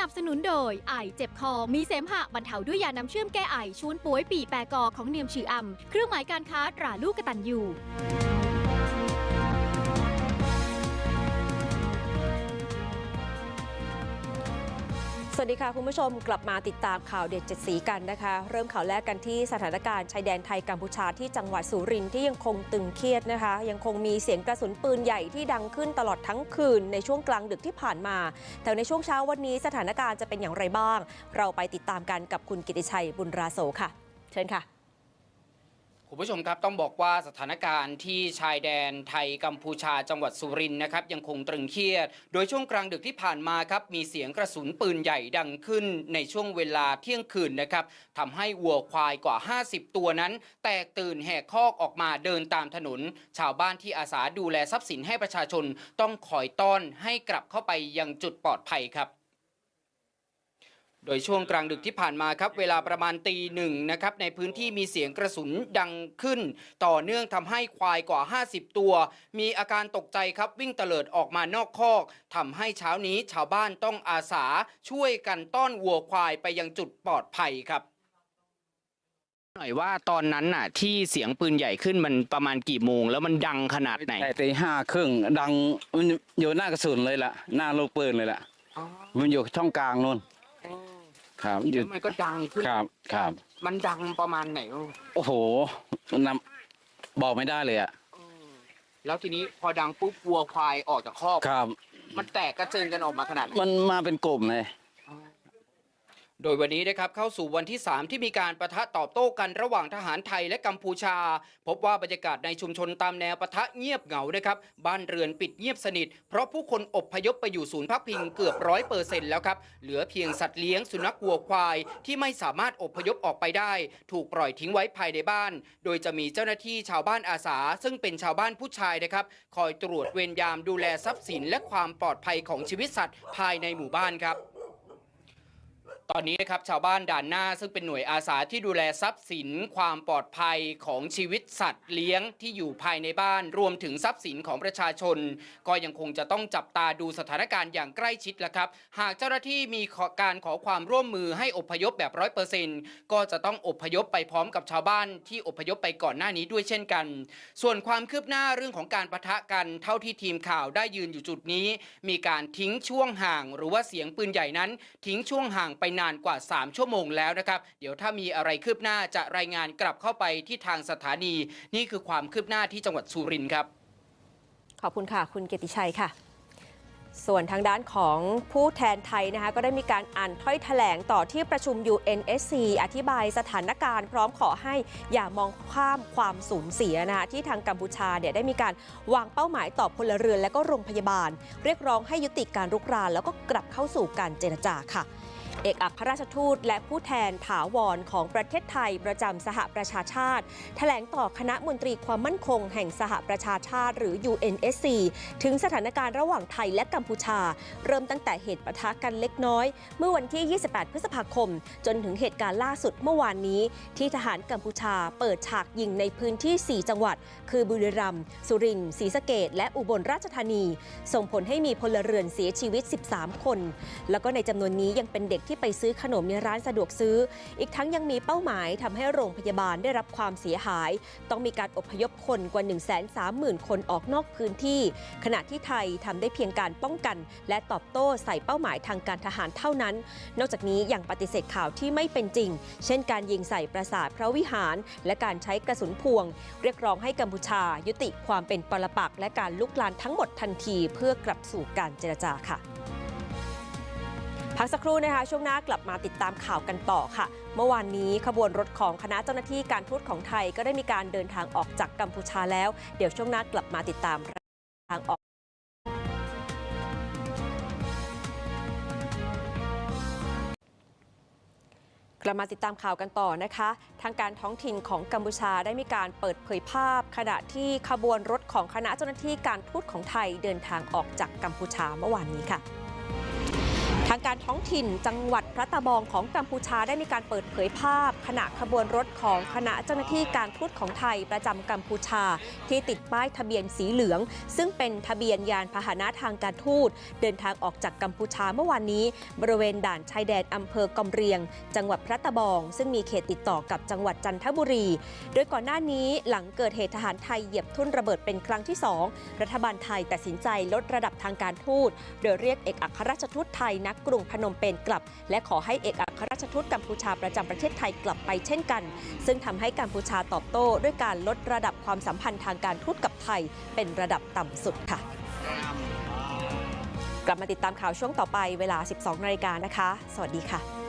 นับสนุนโดย ไอเจ็บคอ มีเสมหะบรรเทาด้วยยาน้ำเชื่อมแก้ไอชวนป่วยปีแปรกอของเนียมชื่ออำเครื่องหมายการค้าตราลูกกระตันยู่ สวัสดีค่ะ คุณผู้ชมกลับมาติดตามข่าวเด็ดเจ็ดสีกันนะคะ เริ่มข่าวแรกกันที่สถานการณ์ชายแดนไทยกัมพูชาที่จังหวัดสุรินทร์ที่ยังคงตึงเครียดนะคะ ยังคงมีเสียงกระสุนปืนใหญ่ที่ดังขึ้นตลอดทั้งคืนในช่วงกลางดึกที่ผ่านมา แต่ในช่วงเช้าวันนี้สถานการณ์จะเป็นอย่างไรบ้าง เราไปติดตามกันกับคุณกิติชัยบุญราโสค่ะ เชิญค่ะ คุณผู้ชมครับต้องบอกว่าสถานการณ์ที่ชายแดนไทยกัมพูชาจังหวัดสุรินทร์นะครับยังคงตรึงเครียด โดยช่วงกลางดึกที่ผ่านมาครับมีเสียงกระสุนปืนใหญ่ดังขึ้นในช่วงเวลาเที่ยงคืนนะครับทำให้วัวควายกว่า 50 ตัวนั้น แตกตื่นแหกคอกออกมาเดินตามถนน ชาวบ้านที่อาสาดูแลทรัพย์สินให้ประชาชนต้องคอยต้อนให้กลับเข้าไปยังจุดปลอดภัยครับ โดยช่วงกลางดึกที่ผ่านมาครับเวลาประมาณตีหนึ่งนะครับในพื้นที่มีเสียงกระสุนดังขึ้น ต่อเนื่องทำให้ควายกว่า 50 ตัว มีอาการตกใจครับวิ่งเตลิดออกมานอกคอกทำให้เช้านี้ชาวบ้านต้องอาสาช่วยกันต้อนวัวควายไปยังจุดปลอดภัยครับหน่อยว่าตอนนั้นน่ะ ที่เสียงปืนใหญ่ขึ้นมันประมาณกี่โมง แล้วมันดังขนาดไหนแต่ตีห้าครึ่งดังมันอยู่หน้ากระสุนเลยล่ะ หน้าลูกปืนเลยล่ะ มันอยู่ช่องกลางนู่น ครับอยู่แล้วมันก็ดังขึ้นครับครับ มันดังประมาณไหนโอ้โหมันนำบอกไม่ได้เลยอะแล้วทีนี้พอดังปุ๊บวัวควายออกจากคอกครับ มันแตกกระเจิงกันออกมาขนาดไหนมันมาเป็นกลุ่มเลย โดยวันนี้นะครับเข้าสู่วันที่ 3 ที่มีการประทะตอบโต้กันระหว่างทหารไทยและกัมพูชา พบว่าบรรยากาศในชุมชนตามแนวประทะเงียบเหงานะครับบ้านเรือนปิดเงียบสนิท เพราะผู้คนอบพยพไปอยู่ศูนย์พักพิงเกือบร้อยเปอร์เซ็นต์แล้วครับเหลือเพียงสัตว์เลี้ยงสุนัขวัวควาย ที่ไม่สามารถอบพยพออกไปได้ ถูกปล่อยทิ้งไว้ภายในบ้าน โดยจะมีเจ้าหน้าที่ชาวบ้านอาสา ซึ่งเป็นชาวบ้านผู้ชายนะครับคอยตรวจเวรยามดูแลทรัพย์สิน และความปลอดภัยของชีวิตสัตว์ภายในหมู่บ้านครับ ตอนนี้นะครับชาวบ้านด่านหน้าซึ่งเป็นหน่วยอาสาที่ดูแลทรัพย์สินความปลอดภัยของชีวิตสัตว์เลี้ยงที่อยู่ภายในบ้าน รวมถึงทรัพย์สินของประชาชน ก็ยังคงจะต้องจับตาดูสถานการณ์อย่างใกล้ชิดแหละครับ หากเจ้าหน้าที่มีการขอความร่วมมือให้อพยพแบบร้อยเปอร์เซ็นต์ก็จะต้องอพยพไปพร้อมกับชาวบ้านที่อพยพไปก่อนหน้านี้ด้วยเช่นกัน ส่วนความคืบหน้าเรื่องของการประทะกันเท่าที่ทีมข่าวได้ยืนอยู่จุดนี้ มีการทิ้งช่วงห่าง หรือว่าเสียงปืนใหญ่นั้น ทิ้งช่วงห่างไปนานกว่า 3 ชั่วโมงแล้วนะครับ เดี๋ยวถ้ามีอะไรคืบหน้าจะรายงานกลับเข้าไปที่ทางสถานี นี่คือความคืบหน้าที่จังหวัดสุรินทร์ครับ ขอบคุณค่ะ คุณเกติชัยค่ะ ส่วนทางด้านของผู้แทนไทยนะคะก็ได้มีการอ่านถ้อยแถลงต่อที่ประชุม UNSC อธิบายสถานการณ์พร้อมขอให้อย่ามองข้ามความสูญเสียนะคะที่ทางกัมพูชาเนี่ยได้มีการวางเป้าหมายต่อพลเรือนและก็โรงพยาบาล เรียกร้องให้ยุติการรุกรานแล้วก็กลับเข้าสู่การเจรจาค่ะ เอกอัครราชทูต และผู้แทนถาวรของประเทศไทยประจำสหประชาชาติแถลงต่อคณะมนตรีความมั่นคงแห่งสหประชาชาติ หรือ UNSC ถึงสถานการณ์ระหว่างไทยและกัมพูชา เริ่มตั้งแต่เหตุปะทะกันเล็กน้อย เมื่อวันที่ 28 พฤษภาคม จนถึงเหตุการณ์ล่าสุดเมื่อวานนี้ ที่ทหารกัมพูชาเปิดฉากยิงในพื้นที่ 4 จังหวัด คือบุรีรัมย์สุรินทร์ศรีสะเกดและอุบลราชธานี ส่งผลให้มีพลเรือนเสียชีวิต 13 คน แล้วก็ในจำนวนนี้ยังเป็นเด็กที่ไปซื้อขนมในร้านสะดวกซื้อ อีกทั้งยังมีเป้าหมายทำให้โรงพยาบาลได้รับความเสียหาย ต้องมีการอพยพคนกว่า 1 3 0 0 0 0 คนออกนอกพื้นที่ ขณะที่ไทยทำได้เพียงการป้องกัน และตอบโต้ใส่เป้าหมายทางการทหารเท่านั้น นอกจากนี้ยังปฏิเสธข่าวที่ไม่เป็นจริง เช่นการยิงใส่ปราสาทพระวิหาร และการใช้กระสุนพวง เรียกร้องให้กัมพูชา ยุติความเป็นปรปักษ์และการลุกลานทั้งหมดทันทีเพื่อกลับสู่การเจรจาค่ะ พักสักครู่นะคะช่วงหน้ากลับมาติดตามข่าวกันต่อค่ะ เมื่อวานนี้ขบวนรถของคณะเจ้าหน้าที่การทูตของไทยก็ได้มีการเดินทางออกจากกัมพูชาแล้ว เดี๋ยวช่วงหน้ากลับมาติดตามทางออกกลับมาติดตามข่าวกันต่อนะคะ ทางการท้องถิ่นของกัมพูชาได้มีการเปิดเผยภาพ ขณะที่ขบวนรถของคณะเจ้าหน้าที่การทูตของไทยเดินทางออกจากกัมพูชาเมื่อวานนี้ค่ะ ทางการท้องถิ่นจังหวัดพระตะบองของกัมพูชาได้มีการเปิดเผยภาพ ขณะขบวนรถของคณะเจ้าหน้าที่การทูตของไทยประจำกัมพูชา ที่ติดป้ายทะเบียนสีเหลือง ซึ่งเป็นทะเบียนยานพาหนะทางการทูตเดินทางออกจากกัมพูชาเมื่อวานนี้ บริเวณด่านชายแดนอำเภอกำเรียง จังหวัดพระตะบอง ซึ่งมีเขตติดต่อกับจังหวัดจันทบุรี โดยก่อนหน้านี้หลังเกิดเหตุทหารไทยเหยียบทุ่นระเบิดเป็นครั้งที่สองรัฐบาลไทยตัดสินใจลดระดับทางการทูตโดยเรียกเอกอัครราชทูตไทยณกรุงพนมเปญกลับ และขอให้เอกอัครราชทูตกัมพูชาประจำประเทศไทยกลับไปเช่นกัน ซึ่งทำให้กัมพูชาตอบโต้ ด้วยการลดระดับความสัมพันธ์ทางการทูตกับไทย เป็นระดับต่ำสุดค่ะ กลับมาติดตามข่าวช่วงต่อไปเวลา 12นาฬิกานะคะ สวัสดีค่ะ